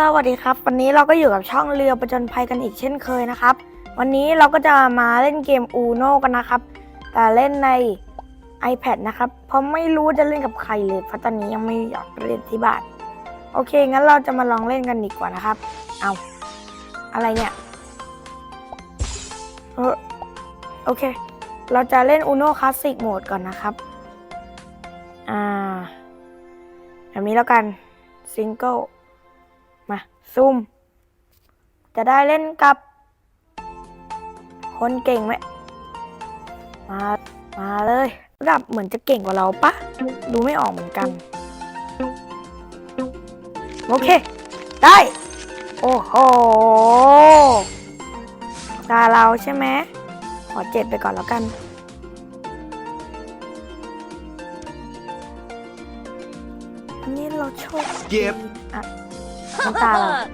สวัสดีครับ วันนี้เราก็อยู่กับช่องเรือประจนภัยกันอีกเช่นเคยนะครับ วันนี้เราก็จะมาเล่นเกม Uno กันนะครับ แต่เล่นใน iPad นะครับ เพราะไม่รู้จะเล่นกับใครเลยเพราะตอนนี้ยังไม่อยากเล่นที่บ้านโอเค งั้นเราจะมาลองเล่นกันดีกว่านะครับ เอาอะไรเนี่ยเออโอเค เราจะเล่น Uno Classic Mode ก่อนนะครับ อ่า แบบนี้แล้วกัน Single มาซุ่ม จะได้เล่นกับ คนเก่งไหม มา มาเลยระดับเหมือนจะเก่งกว่าเราปะ ดูไม่ออกเหมือนกัน โอเค ได้ โอ้โหตาเราใช่ไหม ขอเจ็ดไปก่อนแล้วกันนนี้เราโชคเก็บดีอะ น้ำตาเราอะ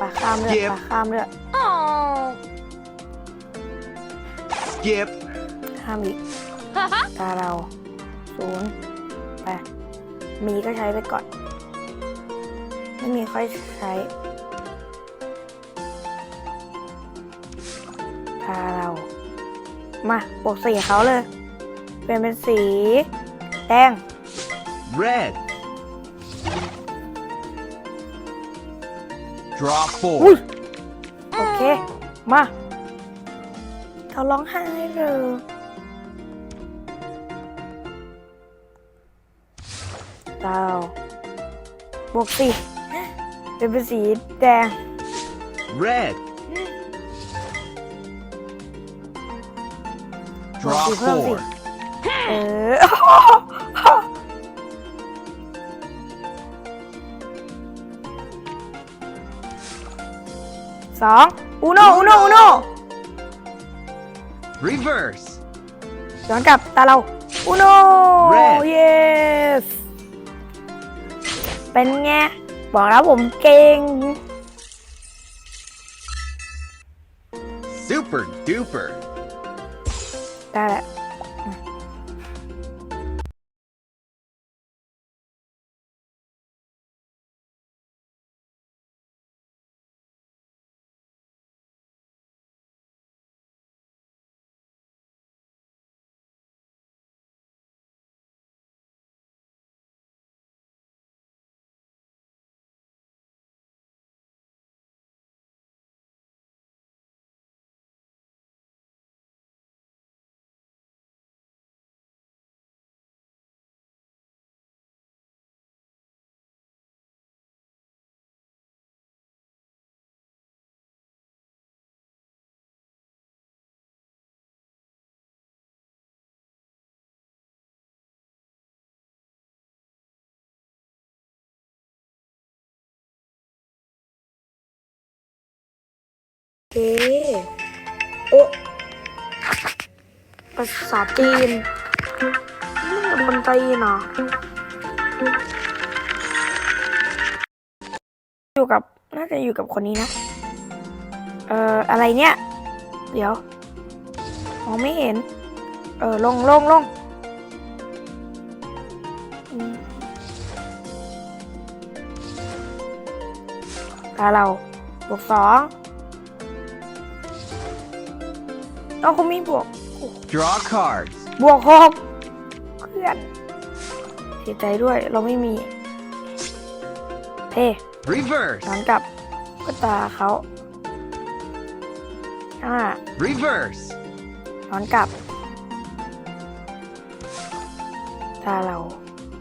ปากข้ามเลือเก็ดบปากข้ามเลือด Oh. เก็บข้ามอีกตาเราศูนย์ไปมีก็ใช้ไปก่อน ไม่มีค่อยใช้ตาเรา มาปกสีเขาเลย เป็นเป็นสี แดง red draw อุ้ย four โอเค มา เขาร้องไห้เลยดาวบวกสีเป็นเป็นสีแดง red บวก draw สีเพิ่มสิ four เออ สองอูโนอูโนอูโน reverse ย้อนกลับตาเราอูโน Red เยสเป็นไง บอกแล้วผมเก่ง super duper ได้แหละ เคโอ้ภาษาจีนนี่มันคนจีนเหรออยู่กับน่าจะอยู่กับคนนี้นะ เอ่อ อะไรเนี่ย เดี๋ยวมองไม่เห็น เออ ลงลงลงตาเราบวกสอง เราเขามีบวก draw cards บวกหกเพื่อนเสียใจด้วยเราไม่มี เท่ reverse นอนกลับก็ตาเขาอ่า reverse นอนกลับ ตาเรา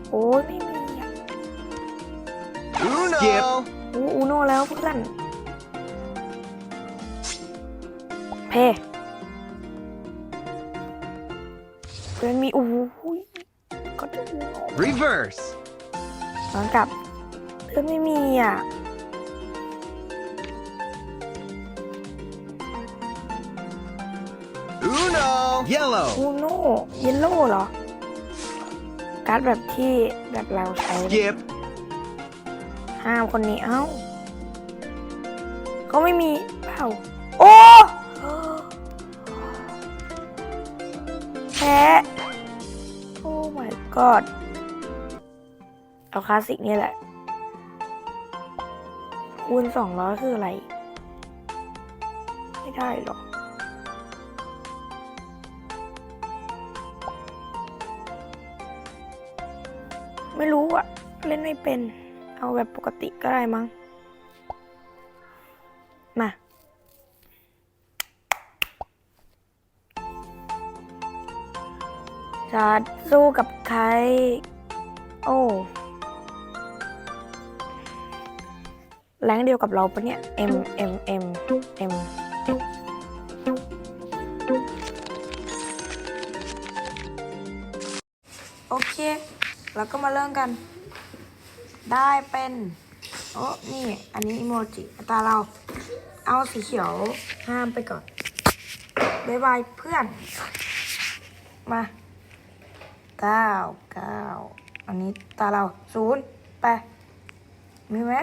โอ้ยไม่มีอะ uno skip อูอูโน่แล้วเพื่อน เพ่ เพื่อนมีอู้ยก็จะอูโน่ reverse นอนกลับเพื่อนไม่มีอะ uno yellow อูโน่เยลโล่เหรอ การ์ดแบบที่แบบเราใช้ skip ห้ามคนนี้เอ้าเขาไม่มีเปล่าโอ้ my god เอาคลาสสิกนี่แหละ คูณสองร้อยคืออะไร ไม่ได้หรอกไม่รู้อะเล่นไม่เป็น เอาแบบปกติก็ได้มั้ง มา จะสู้กับใคร โอ้แรงเดียวกับเราปะเนี่ย M M M M โอเคแล้วก็มาเริ่มกัน ได้เป็น โอ้นี่ อันนี้อีโมจิตาเรา เอาสีเขียวห้ามไปก่อนบายบายเพื่อน มา เก้าเก้าอันนี้ตาเราศูนย์ไป มีไหม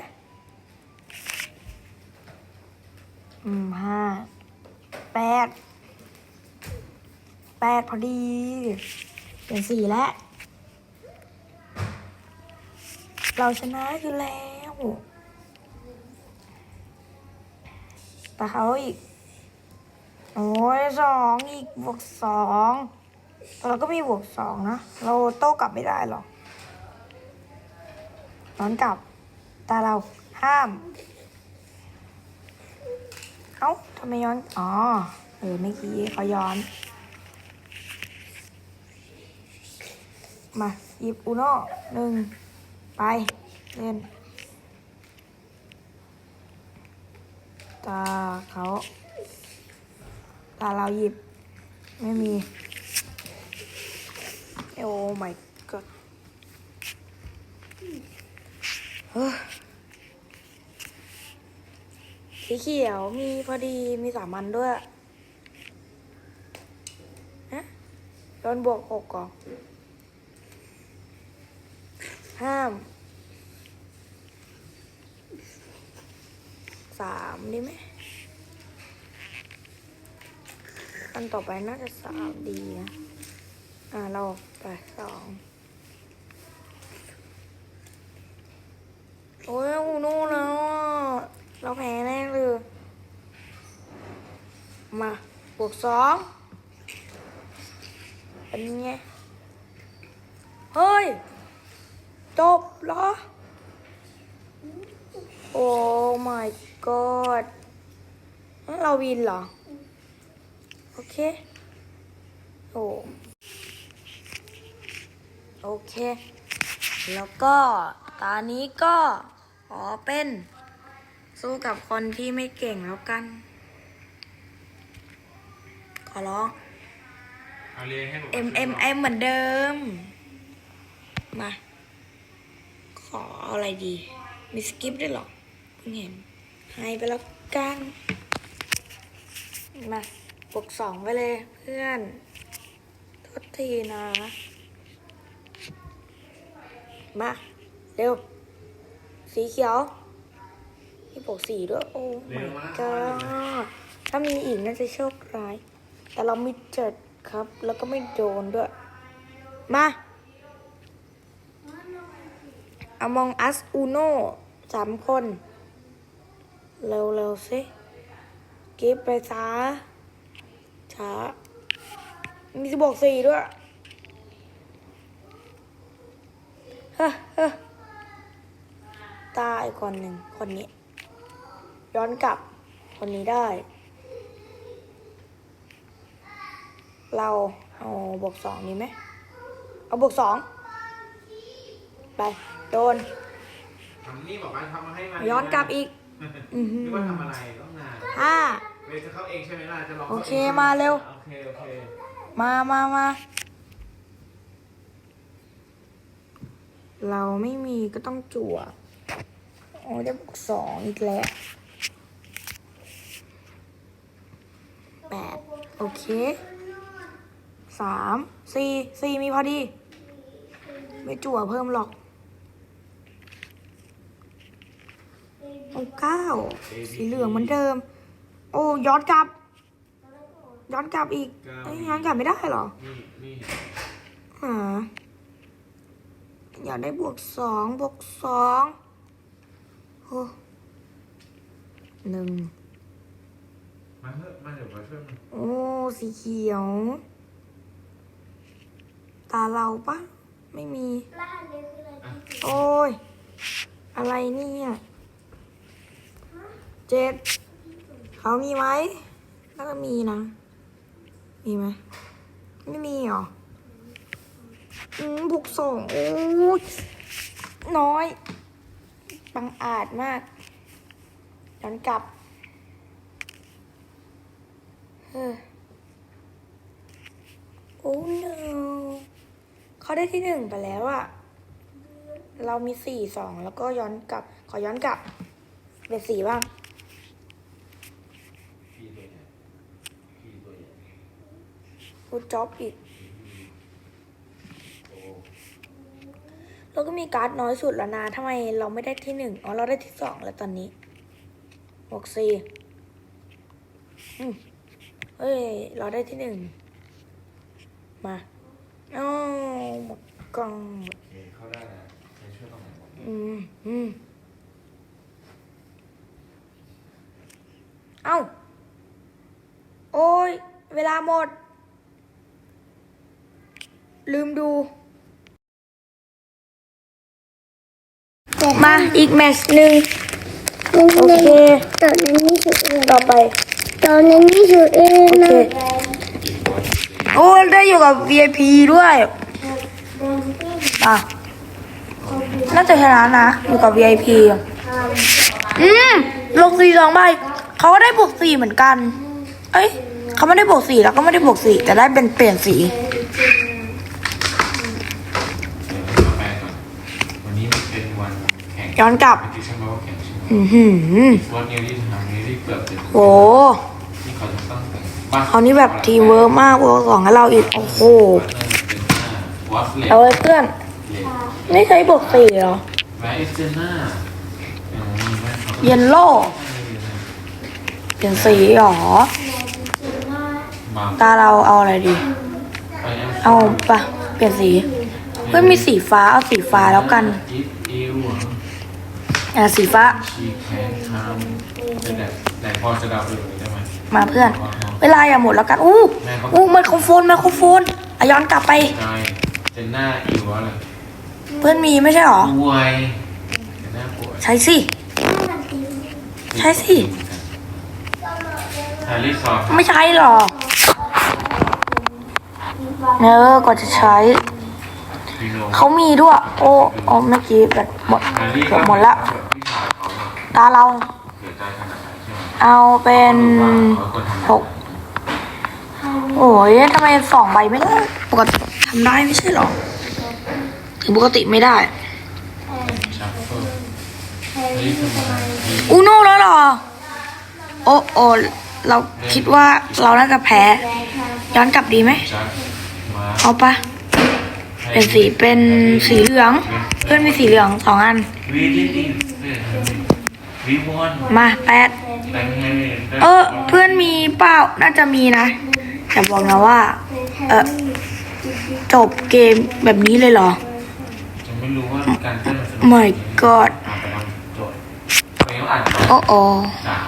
อืมห้าแปดแปดพอดีเปลี่ยนสีแล้ว เราชนะอยู่แล้วแต่เขาอีก โอ้ยสองอีกบวกสอง เราก็มีบวกสองนะ เราโต้กลับไม่ได้หรอกย้อนกลับ แต่เราห้าม เอ้าทำไมย้อน อ๋อ เออเมื่อกี้เขาย้อน มา หยิบอุโน่หนึ่ง ไป เล่นตาเขาตาเราหยิบ ไม่มี โอ้ my god เฮ้ยสีเขียวมีพอดีมีสามันด้วย ฮะโดนบวกหกก่อนห้าม สามดีไหมอันต่อไปน่าจะสามดีนะ อ่าเราไปสองโอ้ยอูนู่แล้วเราแพ้แน่เลยมาบวกสองเป็นไงเฮ้ย จบเหรอ โอ้ my god เราวินเหรอ โอเค โอ้ โอเค แล้วก็ตอนนี้ก็ขอเป็น สู้กับคนที่ไม่เก่งแล้วกัน ขอร้องเอาเรียนให้หนู M M M เหมือนเดิม มา ขอเอาอะไรดี มีสกิปด้วยเหรอเพิ่งเห็นให้ไปแล้วกัน มาบวกสองไปเลยเพื่อนโทษทีนะ มา เร็ว สีเขียวมีบวกสี่ด้วย โอ้ my god ถ้ามีอีกน่าจะโชคร้าย แต่เรามีเจ็ดครับ แล้วก็ไม่โดนด้วย มา Among Us Uno สามคน เร็วๆสิเก็บไปช้าช้ามีจะบอกสี่ด้วยเฮ้อเฮ้อ ตายคนหนึ่งคนนี้ ย้อนกลับคนนี้ได้ เราเอาบวกสองดีไหม เอาบวกสองไป โดน ทำนี่บอกว่าทำมาให้มาย้อนกลับอีกอือหือนึกว่าทำอะไรต้องนานห้าเวจะเข้าเองใช่ไหมล่ะจะลองโอข้าเคงใช่ไหมาเร็ว โอเค โอเค มามามา เราไม่มีก็ต้องจั่วโอ้ได้บวกสองอีกแล้วแปดโอเคสามสี่สี่มีพอดี ไม่จั่วเพิ่มหรอกโอ้เก้าสีเหลืองเหมือนเดิม โอ้ย้อนกลับ ย้อนกลับอีกเอ้ยย้อนกลับไม่ได้เหรอนี่นี่หา อยากได้บวกสองบวกสองโอ้หนึ่งมาเถอะมาเดี๋ยวมาช่วยมันโอ้สีเขียว ตาเราปะไม่มี รหัสนี้คืออะไรที่โอ้ย อะไรเนี่ยเจ็ดเขามีไหมน่าจะมีนะ มีไหมไม่มีหรอ อืมบุกส่งโอ้ยน้อยบังอาจมากย้อนกลับเฮ้อโอ้ no เขาได้ที่หนึ่งไปแล้วอะเรามีสี่สองแล้วก็ย้อนกลับ ขอย้อนกลับเป็นสี่บ้างพี่ตัวใหญ่พี่ตัวใหญ่กูจ็อบอีก โอ้ เราก็มีการ์ดน้อยสุดแล้วนะทำไมเราไม่ได้ที่หนึ่งอ๋อเราได้ที่สองแล้วตอนนี้หกสี่อเฮ้ย เราได้ที่หนึ่ง มาอ้าหมดกล่องโอเคเข้าได้แล้วไปช่วยตรงไหนวะอืมอืมเอ้า โอ้ย เวลาหมด ลืมดู มาอีกแมตช์หนึ่งโอเคตอนนั้นนี่คือเองต่อไป ตอนนั้นนี่คือเองโอนะเคโอ้ยได้อยู่กับ VIP ด้วยอะน่าจะชนะนะ อยู่กับ VIP อะอืมลงสี่สองใบเขาก็ได้บวกสี่เหมือนกัน เอ้ยเขาไม่ได้บวกสี่แล้วก็ไม่ได้บวกสี่แต่ได้เป็นเปลี่ยนสี เดี๋ยวเราแปลก่อนวันนี้มันเป็นวันแข่ง ย้อนกลับเมื่อกี้ฉันบอกว่าแข่งใช่ไหมอือหือวันนี้ที่ทำนี้ที่เกือบจะโหที่เขาจะต้งแต่งบ้านเขานี่แบบทีเวิร์มากบวกสองให้เราอีก โอ้โหเอาไว้เพื่อน ไม่ใช้บวกสี่เหรอเย่างนี้ไหมครับเยนโล่เปลี่ยนสีหรอ ตาเราเอาอะไรดี เอาปะเปลี่ยนสี เพื่อนมีสีฟ้าเอาสีฟ้าแล้วกัน อีฟอิวอะสีฟ้าชีแคนทำเป็นแบบแต่พอจะเดาไปเลยได้ไหมมาเพื่อน เวลาอย่าหมดแล้วกัน อู้อู้ไมโครโฟนไมโครโฟนอะย้อนกลับไปกายเจนน่าอิวอะไรเพื่อนมีไม่ใช่หรอ ป่วยเจนน่าป่วยใช้สิ ใช่สิแฮร์รี่ซอฟไม่ใช้หรอกเออก่อนจะใช้พีโน เขามีด้วย โอ้โอ้เมื่อกี้แบบหมดแฮร์รี่เกือบหมดละตาเราเอาเป็นหกโอ้ยทำไมสองใบไม่ได้ปกติทำได้ไม่ใช่หรอปกติไม่ได้อูโน่แล้วหรอ โอ้โอเราคิดว่าเราน่าจะแพ้ ย้อนกลับดีไหมเอาปะ เป็นสีเป็นสีเหลือง เพื่อนมีสีเหลืองสองอันวีดีดีวีวอนมาแปดแต่งให้เออ เพื่อนมีเปล่าน่าจะมีนะแต่บอกนะว่า เออจบเกมแบบนี้เลยเหรอจะไม่รู้ว่าการเต้นมันสนุก my god อ่านไปทำโจทย์ไปต้องอ่านโจทย์โอ้โอจาก